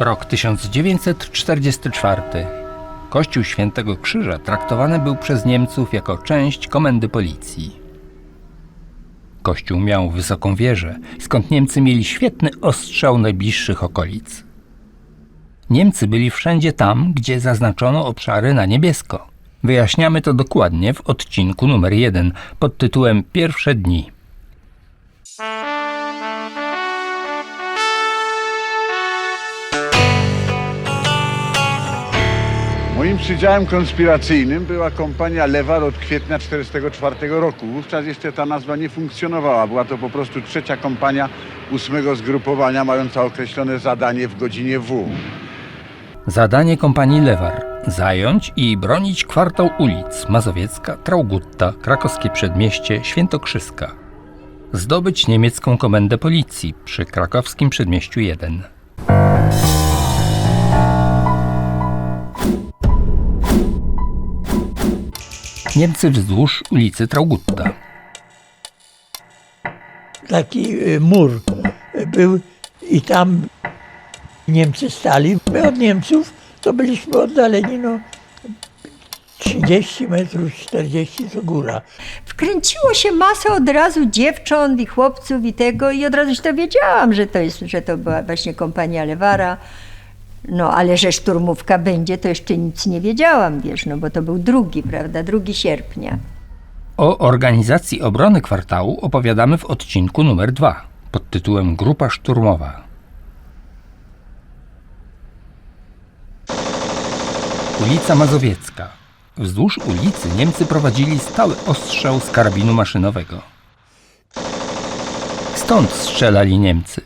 Rok 1944. Kościół Świętego Krzyża traktowany był przez Niemców jako część komendy policji. Kościół miał wysoką wieżę, skąd Niemcy mieli świetny ostrzał najbliższych okolic. Niemcy byli wszędzie tam, gdzie zaznaczono obszary na niebiesko. Wyjaśniamy to dokładnie w odcinku numer 1 pod tytułem Pierwsze dni. Moim przydziałem konspiracyjnym była kompania Lewar od kwietnia 1944 roku. Wówczas jeszcze ta nazwa nie funkcjonowała. Była to po prostu trzecia kompania ósmego zgrupowania mająca określone zadanie w godzinie W. Zadanie kompanii Lewar zająć i bronić kwartał ulic Mazowiecka, Traugutta, Krakowskie Przedmieście, Świętokrzyska. Zdobyć niemiecką komendę policji przy krakowskim Przedmieściu 1. Niemcy wzdłuż ulicy Traugutta. taki y, mur był i tam Niemcy stali. My od Niemców to byliśmy oddaleni no 30 metrów, 40 to góra. Wkręciło się masę od razu dziewcząt i chłopców i tego i od razu się to wiedziałam, że to, jest, że to była właśnie kompania Lewara. No ale że szturmówka będzie, to jeszcze nic nie wiedziałam, wiesz, no bo to był drugi, prawda, drugi sierpnia. O organizacji obrony kwartału opowiadamy w odcinku numer 2 pod tytułem Grupa Szturmowa. Ulica Mazowiecka. Wzdłuż ulicy Niemcy prowadzili stały ostrzał z karabinu maszynowego. Stąd strzelali Niemcy.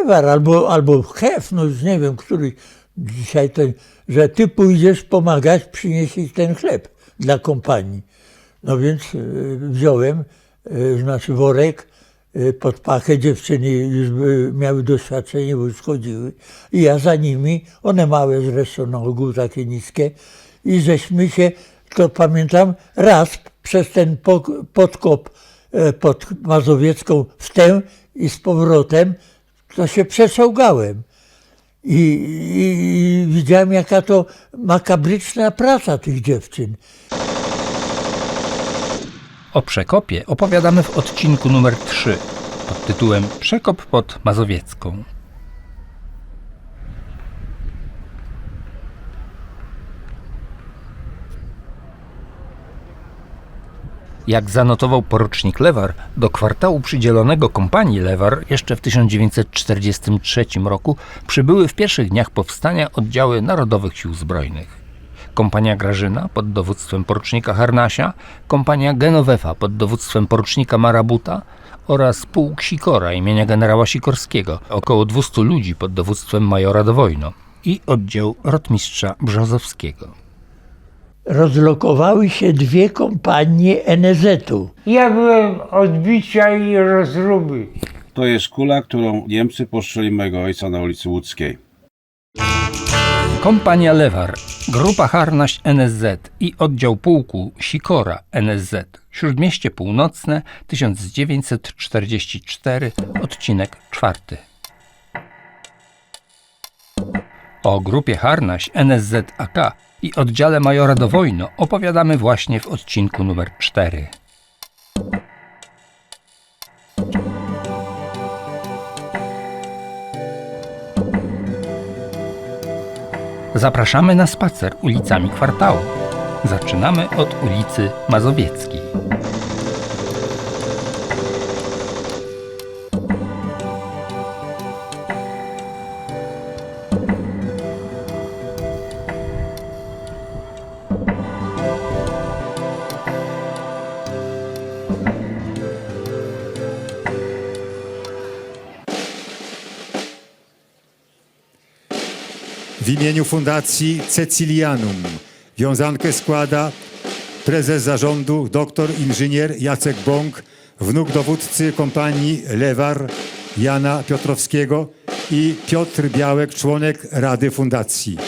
Lewar albo, albo chef, no już nie wiem, który dzisiaj ten, że ty pójdziesz pomagać przynieść ten chleb dla kompanii. No więc y, wziąłem, znaczy worek y, pod pachę, dziewczyny już miały doświadczenie, bo już chodziły i ja za nimi, one małe zresztą na ogół takie niskie i żeśmy się, to pamiętam, raz przez ten podkop e, pod Mazowiecką w tę i z powrotem, to się przeczołgałem. I, i, I widziałem, jaka to makabryczna praca tych dziewczyn. O przekopie opowiadamy w odcinku numer 3 pod tytułem Przekop pod Mazowiecką. Jak zanotował porucznik Lewar, do kwartału przydzielonego kompanii Lewar jeszcze w 1943 roku przybyły w pierwszych dniach powstania oddziały Narodowych Sił Zbrojnych. Kompania Grażyna pod dowództwem porucznika Harnasia, kompania Genowefa pod dowództwem porucznika Marabuta oraz pułk Sikora imienia generała Sikorskiego, około 200 ludzi pod dowództwem majora Dowojno i oddział rotmistrza Brzozowskiego. Rozlokowały się dwie kompanie NZ-u. Ja byłem odbicia i rozruby. To jest kula, którą Niemcy poszczeli mojego ojca na ulicy Łódzkiej. Kompania Lewar, Grupa Harnaś NSZ i oddział pułku Sikora NSZ, Śródmieście Północne, 1944, odcinek czwarty. O grupie Harnaś NSZ AK i oddziale majora Dowojno opowiadamy właśnie w odcinku numer 4. Zapraszamy na spacer ulicami kwartału. Zaczynamy od ulicy Mazowieckiej. W imieniu Fundacji Cecilianum wiązankę składa prezes zarządu dr inżynier Jacek Bąk, wnuk dowódcy kompanii Lewar Jana Piotrowskiego i Piotr Białek, członek Rady Fundacji.